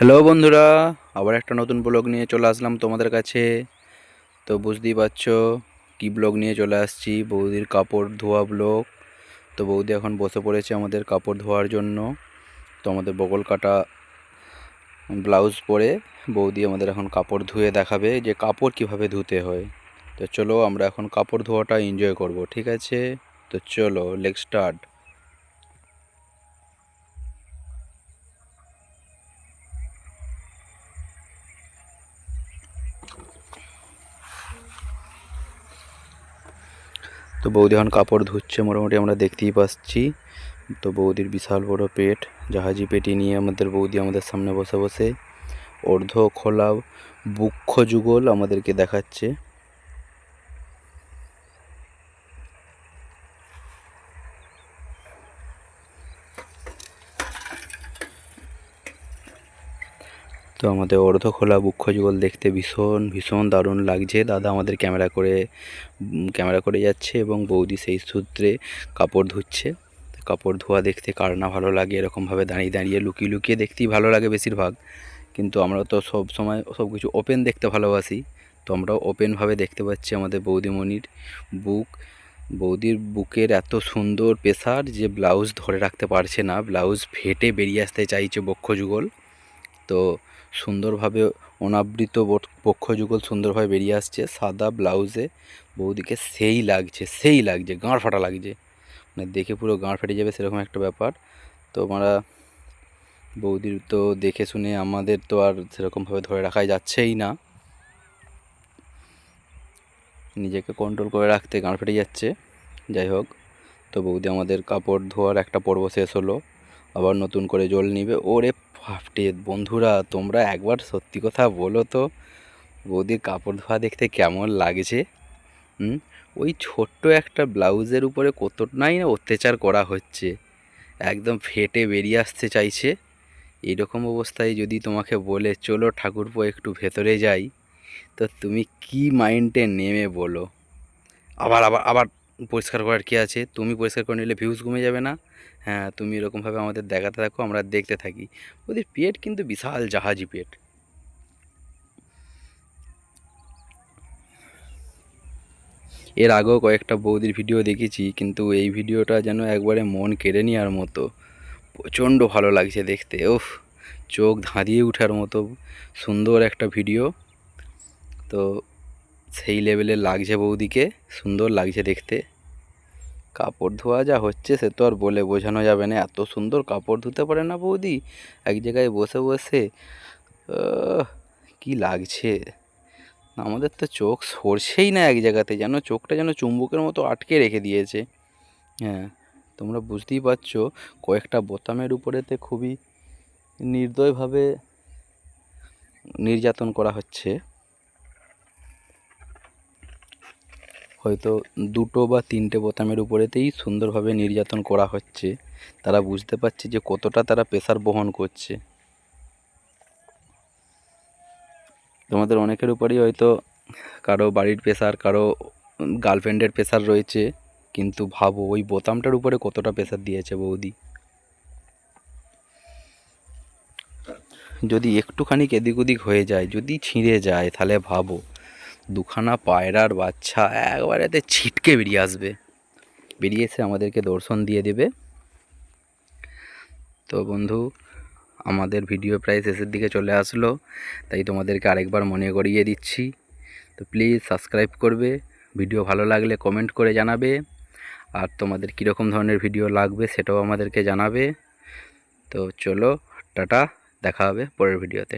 Hello বন্ধুরা, আবার একটা নতুন ব্লগ নিয়ে চলে আসলাম তোমাদের কাছে। তো বুঝতেই পারছ কী ব্লগ নিয়ে চলে আসছি, বৌদির কাপড় ধোয়া ব্লগ। তো বৌদি এখন বসে পড়েছে আমাদের কাপড় ধোয়ার জন্য। তো আমাদের বগল কাটা ব্লাউজ পরে বৌদি আমাদের এখন কাপড় ধুয়ে দেখাবে যে কাপড় কীভাবে ধুতে হয়। তো চলো আমরা এখন কাপড় ধোয়াটা এনজয় করব, ঠিক আছে? তো চলো লেগ স্টার্ট তো বৌদি এখন কাপড় ধুচ্ছে, মোটামুটি আমরা দেখতেই পাচ্ছি। তো বৌদির বিশাল বড় পেট, জাহাজি পেটি নিয়ে আমাদের বৌদি আমাদের সামনে বসে বসে। অর্ধ খোলা, বুক্ষ যুগল আমাদেরকে দেখাচ্ছে। তো আমাদের অর্ধ খোলা বুক্ষ যুগল দেখতে ভীষণ ভীষণ দারুণ লাগছে। দাদা আমাদের ক্যামেরা করে ক্যামেরা করে যাচ্ছে এবং বৌদি সেই সূত্রে কাপড় ধুচ্ছে। কাপড় ধোয়া দেখতে কার না ভালো লাগে, এরকমভাবে দাঁড়িয়ে দাঁড়িয়ে লুকিয়ে লুকিয়ে দেখতেই ভালো লাগে বেশিরভাগ। কিন্তু আমরা তো সব সময় সব কিছু ওপেন দেখতে ভালোবাসি। তো আমরাও ওপেনভাবে দেখতে পাচ্ছি আমাদের বৌদিমণির বুক। বৌদির বুকের এত সুন্দর পেশার যে ব্লাউজ ধরে রাখতে পারছে না ব্লাউজ ফেটে বেরিয়ে আসতে চাইছে বক্ষ যুগল তো সুন্দরভাবে অনাবৃত বক্ষ যুগল সুন্দরভাবে বেরিয়ে আসছে। সাদা ব্লাউজে বৌদিকে সেই লাগছে সেই লাগছে, গাঁড় ফাটা লাগছে। মানে দেখে পুরো গাঁড় ফেটে যাবে সেরকম একটা ব্যাপার। তো আমরা বৌদির তো দেখে শুনে আমাদের তো আর সেরকমভাবে ধরে রাখাই যাচ্ছেই না। নিজেকে কন্ট্রোল করে রাখতে গাঁড় ফেটে যাচ্ছে। যাই হোক, তো বৌদি আমাদের কাপড় ধোয়ার একটা পর্ব শেষ হলো। আবার নতুন করে জল নিবে। ওরে ফাফটে বন্ধুরা, তোমরা একবার সত্যি কথা বলো তো, বৌদির কাপড় ধোয়া দেখতে কেমন লাগছে? হুম? ওই ছোট্ট একটা ব্লাউজের উপরে কতটাই না অত্যাচার করা হচ্ছে। একদম ফেটে বেরিয়ে আসতে চাইছে। এইরকম অবস্থায় যদি তোমাকে বলে, চলো ঠাকুরপো, একটু ভেতরে যাই, তো তুমি কি মাইন্ডে নেমে বলো? আবার আবার আবার পরিষ্কার করার কী আছে? তুমি পরিষ্কার করে নিলে ভিউজ কমে যাবে না। হ্যাঁ তুমি এরকমভাবে আমাদের দেখাতে থাকো, আমরা দেখতে থাকি। ওদের পেট কিন্তু বিশাল জাহাজি পেট। এর আগেও কয়েকটা বৌদির ভিডিও দেখেছি, কিন্তু এই ভিডিওটা যেন একবারে মন কেড়ে নেওয়ার মতো। প্রচণ্ড ভালো লাগছে দেখতে ওফ চোখ ধাঁধিয়ে ওঠার মতো সুন্দর একটা ভিডিও তো সেই লেভেলে লাগছে বৌদিকে, সুন্দর লাগছে দেখতে। কাপড় ধোয়া যা হচ্ছে সে তো আর বলে বোঝানো যাবে না, এত সুন্দর কাপড় ধুতে পারে না বৌদি? এক জায়গায় বসে বসে কি লাগছে? আমাদের তো চোখ সরছেই না এক জায়গাতে, যেন চোখটা যেন চুম্বকের মতো আটকে রেখে দিয়েছে। হ্যাঁ তোমরা বুঝতেই পারছ, কয়েকটা বোতামের উপরেতে খুবই নির্দয়ভাবে নির্যাতন করা হচ্ছে। হয়তো দুটো বা তিনটে বোতামের উপরেতেই সুন্দরভাবে নির্যাতন করা হচ্ছে। তারা বুঝতে পারছে যে কতটা তারা প্রেশার বহন করছে। তোমাদের অনেকের উপরেই হয়তো কারও বাড়ির প্রেশার কারও গার্লফ্রেন্ডের প্রেশার রয়েছে, কিন্তু ভাবো ওই বোতামটার উপরে কতটা প্রেশার দিয়েছে বৌদি। যদি একটুখানি এদিক ওদিক হয়ে যায়, যদি ছিঁড়ে যায়, তাহলে ভাবো দুখানা পায়রার বাচ্চা একবারেতে ছিটকে বেরিয়ে আসবে। বেরিয়ে এসে আমাদেরকে দর্শন দিয়ে দেবে। তো বন্ধু, আমাদের ভিডিও প্রায় শেষের দিকে চলে আসলো, তাই তোমাদেরকে আরেকবার মনে করিয়ে দিচ্ছি। তো প্লিজ সাবস্ক্রাইব করবে, ভিডিও ভালো লাগলে কমেন্ট করে জানাবে, আর তোমাদের কীরকম ধরনের ভিডিও লাগবে সেটাও আমাদেরকে জানাবে। তো চলো, টাটা, দেখা হবে পরের ভিডিওতে।